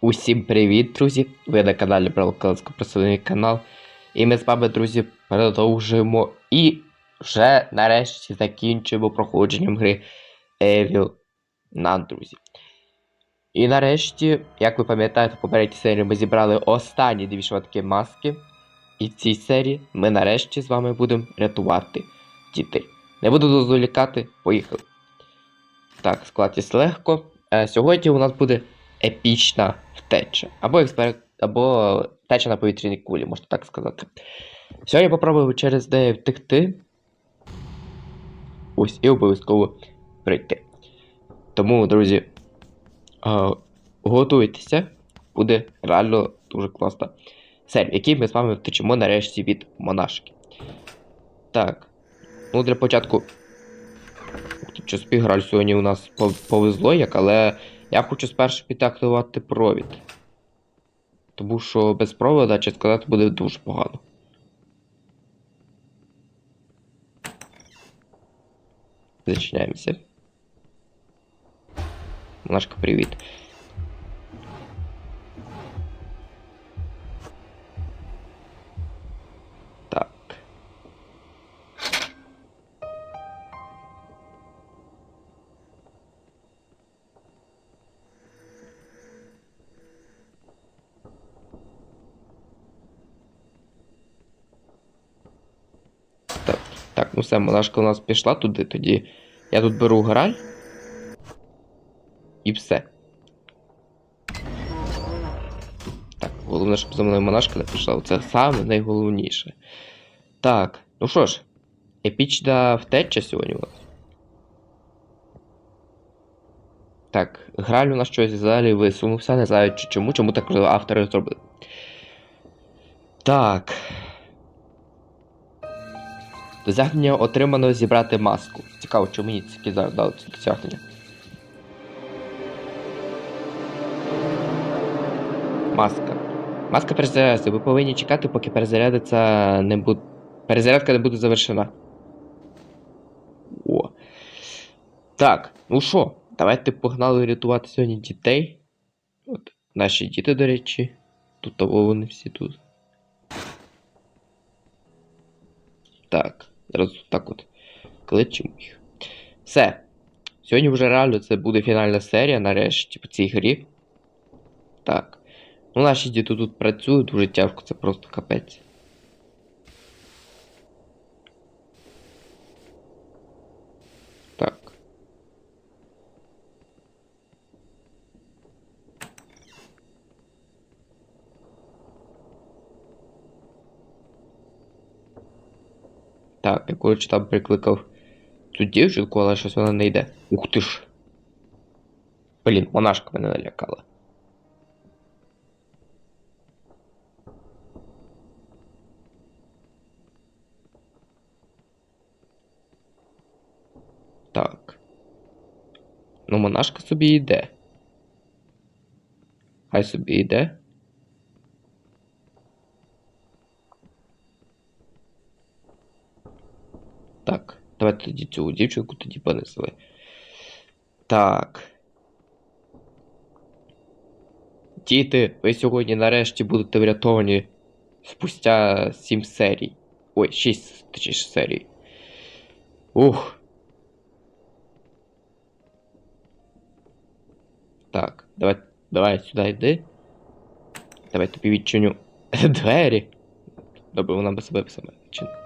Усім привіт, друзі! Ви на каналі Бралкалсько Просильний канал. І ми з вами, друзі, продовжуємо і вже нарешті закінчуємо проходженням гри Evil Nun, друзі. І нарешті, як ви пам'ятаєте, в попередній серії ми зібрали останні дві швидкі маски. І в цій серії ми нарешті з вами будемо рятувати дітей. Не буду дозволікати, поїхали. Так, складність легко. Е, сьогодні у нас буде епічна втеча. Або експер... або втеча на повітряній кулі, можна так сказати. Сьогодні попробую через неї втекти. Ось і обов'язково прийти. Тому, друзі, готуйтеся, буде реально дуже класна серія, в якій ми з вами втечемо нарешті від монашки. Так. Ну, для початку. Ух спіграль сьогодні у нас повезло як, але я хочу спершу підактивувати провід. Тому що без провода, чи сказати, буде дуже погано. Зачиняємося. Монашка, привіт. Все, монашка у нас пішла туди, тоді я тут беру граль. І все. Так, головне, щоб за мною монашка не пішла. Це саме найголовніше. Так, ну що ж, епічна втеча сьогодні у нас. Так, граль у нас щось взагалі висунувся, не знаю чому, чому так автори зробили. Так. Досягнення отримано зібрати маску. Цікаво, чому мені зараз дали це досягнення. Маска. Маска перезарядиться. Ви повинні чекати, поки перезарядиться не буде. Перезарядка не буде завершена. О. Так, ну що, давайте погнали рятувати сьогодні дітей. От, наші діти, до речі. Тут того вони всі тут. Так, зараз так от. Кличемо їх. Все. Сьогодні вже реально це буде фінальна серія, нарешті, по цій грі. Так. Ну, наші діти тут працюють дуже тяжко, це просто капець. Так. Так, я коротше там прикликав цю дівчинку, але щось вона не йде. Ух ти ж. Блін, монашка мене налякала. Так. Ну, монашка собі йде. Хай собі йде. Так, давайте тоді цю дівчинку тоді понесли. Так. Діти, ви сьогодні нарешті будете врятовані спустя 7 серій. Ой, 6 точніше серій. Ух. Так, давай, давай сюди йди. Давай тобі відчиню двері. Добре, вона без себе саме відчинить.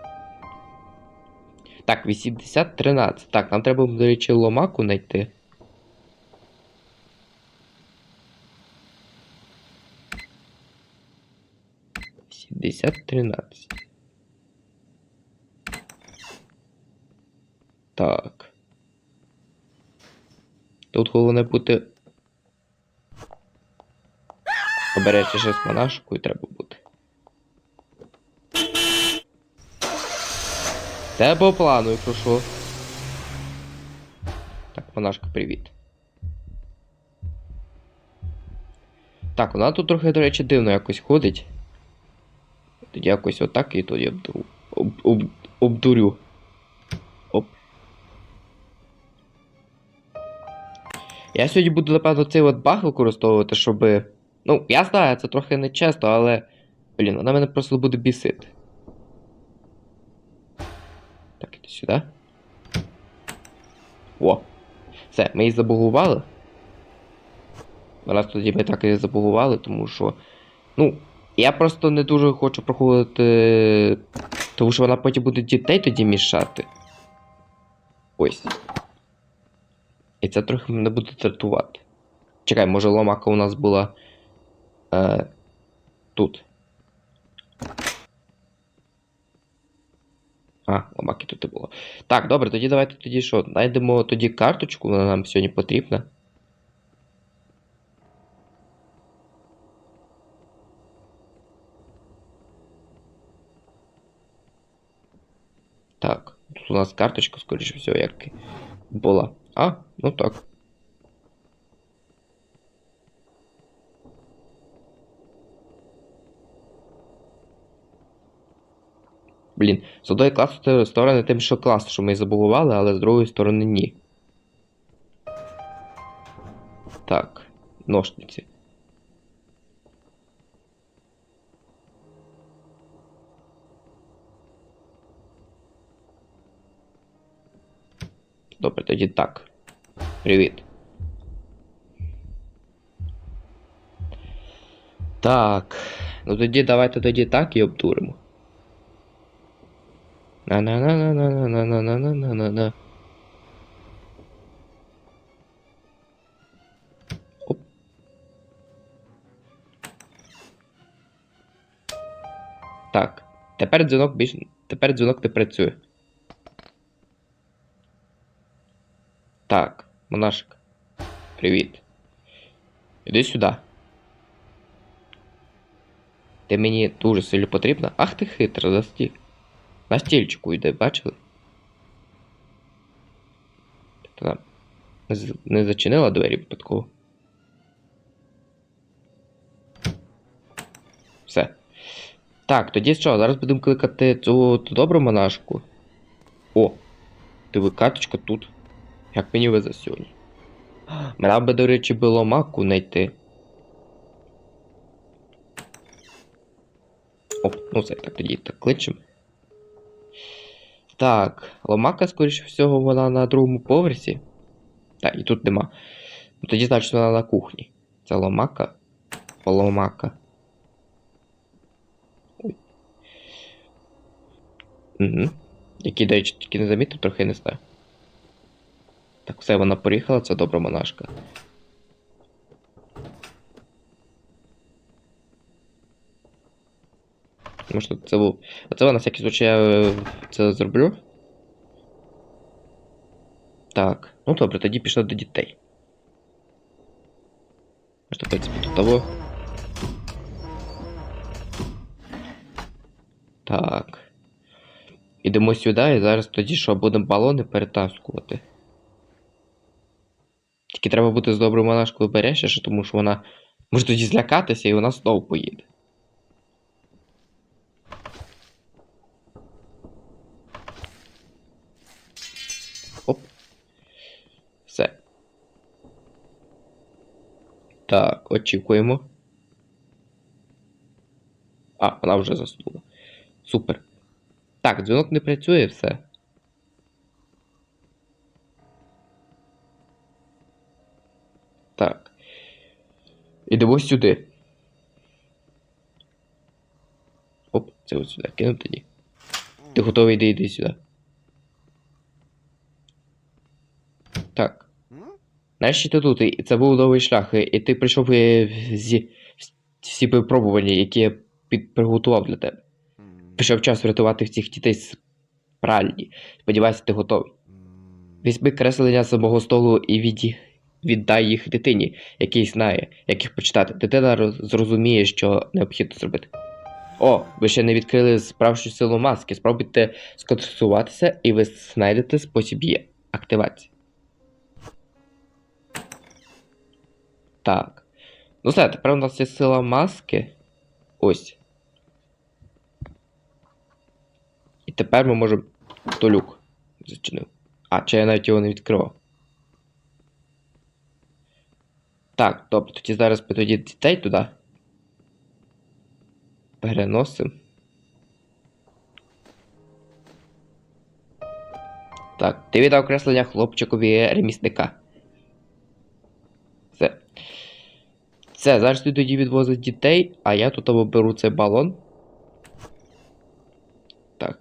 Так, 80-13. Так, нам треба, до речі, ломаку знайти. Сімдесят тринадцять. Так. Тут головне бути. Обережніше з монашкою треба бути. Це по плану, якщо що. Так, монашка, привіт. Так, вона тут трохи, до речі, дивно якось ходить. Тоді якось отак і тоді обдуру. Об, об, обдурю. Оп. Я сьогодні буду, напевно, цей от баг використовувати, щоб Ну, я знаю, це трохи нечесно, але. Блін, вона мене просто буде бісити. Сюди. О. Все, ми її забугували. Раз тоді ми так і забугували, тому що. Ну, я просто не дуже хочу проходити. Тому що вона потім буде дітей тоді мішати. Ось. І це трохи мене буде дратувати. Чекай, може ломака у нас була. Е, тут. А, ломаки тут і було. Так, добре, тоді давайте тоді що? Знайдемо тоді карточку, вона нам сьогодні потрібна. Так, тут у нас карточка, скоріше всього, як була. А, ну так. Блін, з одної класу сторони тим, що клас, що ми забугували, але з другої сторони ні. Так, ножниці. Добре, тоді так. Привіт. Так. Ну тоді давайте тоді так і обдуримо. На-на-на-на-на-на-на-на-на-на-на. Оп. Так. Тепер дзвінок більш. Тепер дзвінок не працює. Так, монашик. Привіт. Іди сюди. Ти мені дуже сильно потрібна. Ах ти хитра, за стіль. На стільчику йде, бачили? Там не зачинила двері випадково. Все. Так, тоді що, зараз будемо кликати цю ту добру монашку. О! Диви, карточка тут. Як мені везе сьогодні. Мені би, до речі, було маку знайти. Оп, ну все, так тоді так кличемо. Так, ломака, скоріше всього, вона на другому поверсі. Так, і тут нема. Ну тоді, значить, вона на кухні. Це ломака. Ломака. Угу. Який, до речі, тільки не замітив, трохи не знаю. Так, все, вона приїхала, це добра монашка. Може, це був. Оце на всякий случай я це зроблю. Так. Ну добре, тоді пішли до дітей. Можна, в принципі, тут того. Так. Ідемо сюди і зараз тоді що будемо балони перетаскувати. Тільки треба бути з доброю монашкою обережніше, тому що вона може тоді злякатися і вона знову поїде. Оп. Все. Так, очікуємо. А, вона вже заснула. Супер. Так, дзвінок не працює, все. Так. Ідемо сюди. Оп, це ось сюди. Кину тоді. Ти готовий йди, йди сюди. Так. Нарешті ти тут, і це був довгий шлях, і- ти прийшов е, зі всі випробування, які я під, приготував для тебе. Прийшов час врятувати всіх дітей з пральні. Сподіваюся, ти готовий. Візьми креслення з мого столу і віді... віддай їх дитині, який знає, як їх почитати. Дитина роз- зрозуміє, що необхідно зробити. О, ви ще не відкрили справжню силу маски. Спробуйте сконцентруватися, і ви знайдете спосіб її активації. Так. Ну все, тепер у нас є сила маски. Ось. І тепер ми можемо. То люк зачинив. А, чи я навіть його не відкривав. Так, добре, тоді зараз ми дітей туди. Переносимо. Так, ти віддав креслення хлопчикові ремісника. Все. Все, зараз ти тоді відвозить дітей, а я тут беру цей балон. Так.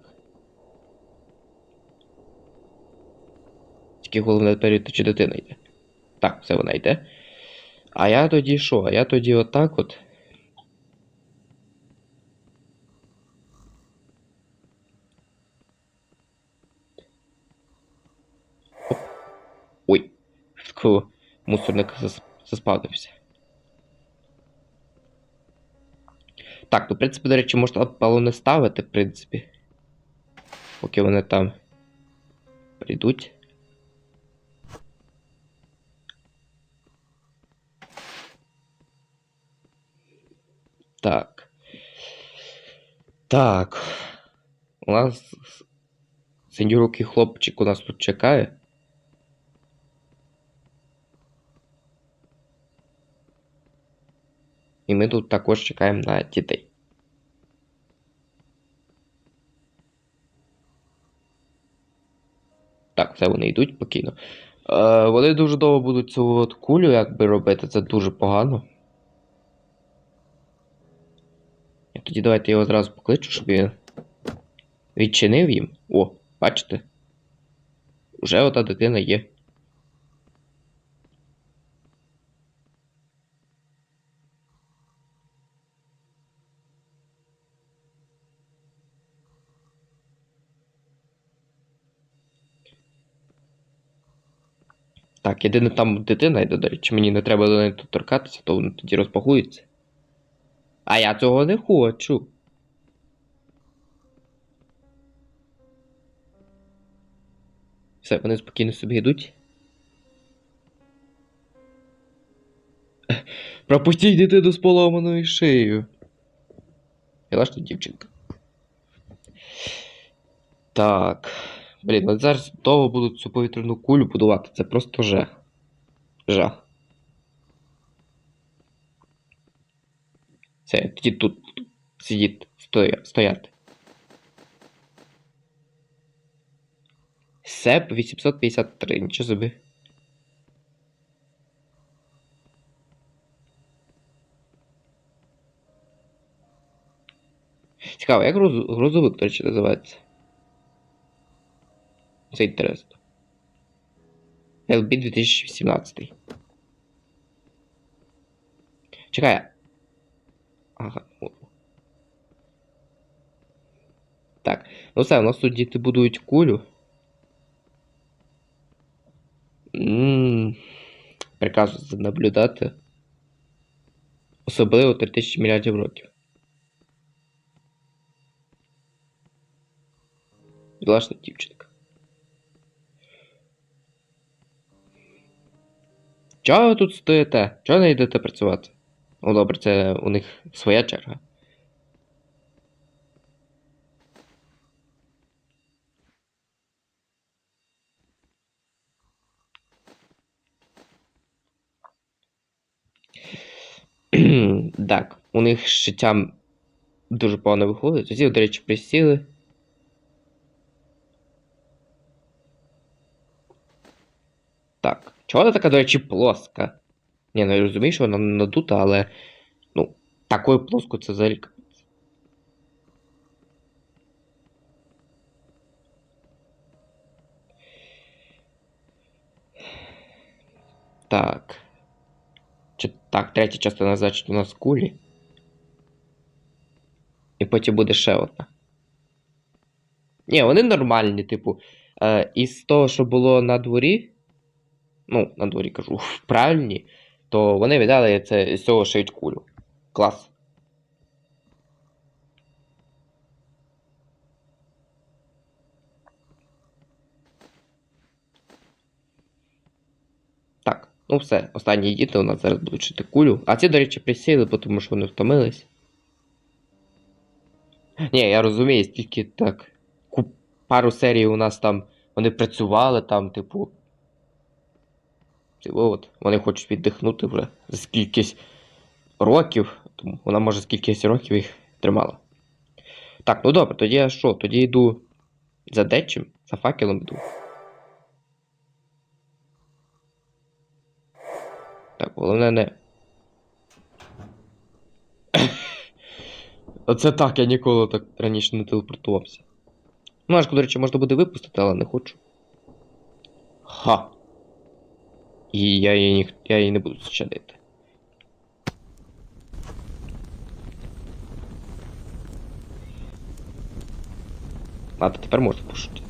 Тільки головне перевірити, чи дитина йде. Так, все вона йде. А я тоді що? А я тоді отак от. Ой, мусорник зас- заспавнився. Так, ну, в принципі, до речі, можна балони ставити, в принципі. Поки вони там прийдуть. Так. Так. У нас синьорукий хлопчик у нас тут чекає. І ми тут також чекаємо на дітей. Так, все вони йдуть спокійно. Е, вони дуже довго будуть цю от кулю якби робити, це дуже погано. І тоді давайте його зразу покличу, щоб він відчинив їм. О, бачите? Уже ота дитина є. Так, єдине там дитина йде, до речі, мені не треба до неї тут торкатися, то вони тоді розпакуються. А я цього не хочу. Все, вони спокійно собі йдуть. Пропустіть дитину з поломаною шиєю. Я ж тут дівчинка. Так. Блін, от зараз довго будуть цю повітряну кулю будувати. Це просто жах. Жах. Все, тоді тут сидіть, стоя, стояти. СЕП 853, нічого собі. Цікаво, як груз- грузовик, до речі, називається? Це інтересно. LB 2017. Чекай. Ага. о. Так. Ну все, у нас тут діти будують кулю. Ммм. Прекрасно це наблюдати. Особливо 3000 мільярдів років. Власна дівчинка. Чого тут стоїте? Чого не йдете працювати? Ну добре, це у них своя черга. так, у них з життям дуже погано виходить. Тоді, до речі, присіли. Так. Чого вона така, до речі, плоска? Ні, ну я розумію, що вона надута, але. Ну, такою плоскою це взагалі. Так. Чи, так, третя частина значить у нас кулі. І потім буде ще одна. Ні, вони нормальні, типу. Е, із того, що було на дворі. Ну, на дворі кажу, правильні, то вони віддали це з цього шиють кулю. Клас. Так, ну все, останні діти у нас зараз будуть шити кулю. А ці, до речі, присіли, тому що вони втомились. Ні, я розумію, скільки так. Пару серій у нас там вони працювали там, типу. Це от, вони хочуть віддихнути вже за скількись років, тому вона може скількись років їх тримала. Так, ну добре, тоді я що? Тоді йду за дечим, за факелом йду. Так, головне не. Оце так, я ніколи так раніше не телепортувався. Машку, до речі, можна буде випустити, але не хочу. Ха. І я її, ніх... я її не буду щадити. Ладно, тепер можна пошути.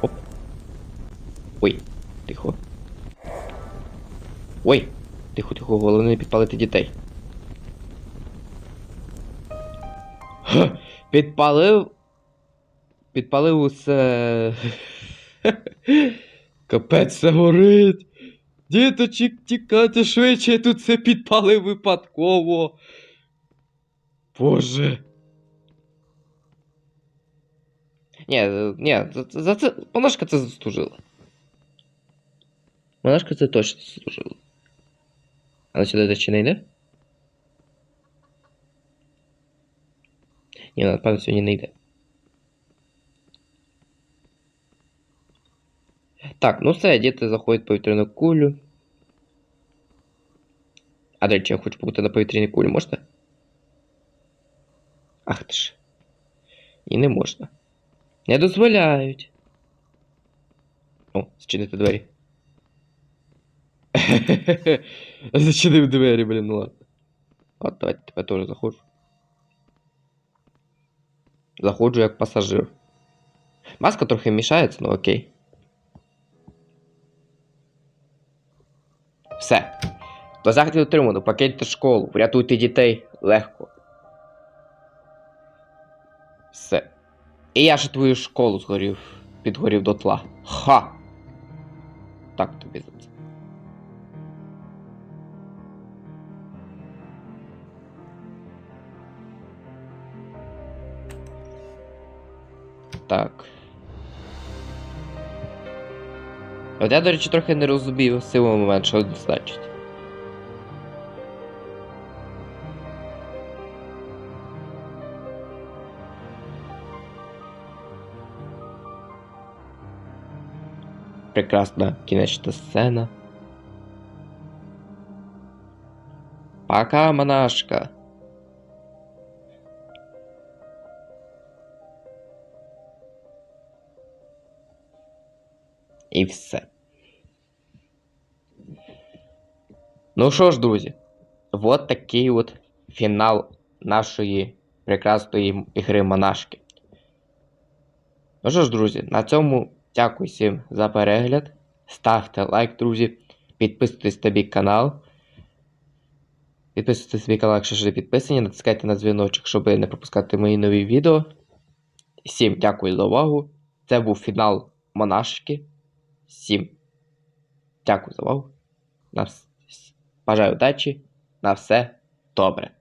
Оп. Ой, тихо. Ой, тихо, тихо, головне не підпалити дітей. Ха, підпалив. Підпалив усе. Капець все горить. Діточок, тікати швидше, я тут все підпалив випадково. Боже. Ні, е, ні, за, за це. Монашка це заслужила. Монашка це точно заслужила. Але сюди чи не йде? Ні, напевно, сьогодні не йде. Так, ну все, діти заходять в повітряну кулю. А до речі, я хочу побути на повітряній кулі, можна? Ах ти ж. І не можна. Не дозволяють. О, зчинити двері. Зачинив двері, блін, ну ладно. От, давайте тебе теж заходжу. Заходжу як пасажир. Маска трохи мішається, ну окей. Все. До заходів отримано, покиньте школу, врятуйте дітей легко. Все. І я ж твою школу згорів, підгорів дотла. Ха! Так тобі за це. Так. От я, до речі, трохи не розумів силовий момент, що це значить. Прекрасна кінечна сцена. Пока, монашка. І все. Ну що ж, друзі, от такий от фінал нашої прекрасної ігри монашки. Ну що ж, друзі, на цьому дякую всім за перегляд. Ставте лайк, друзі. Підписуйтесь на мій канал. Підписуйтесь на мій канал, якщо ще не підписані. Натискайте на дзвіночок, щоб не пропускати мої нові відео. Всім дякую за увагу. Це був фінал монашки. Всім дякую за увагу. Бажаю удачі. На все добре.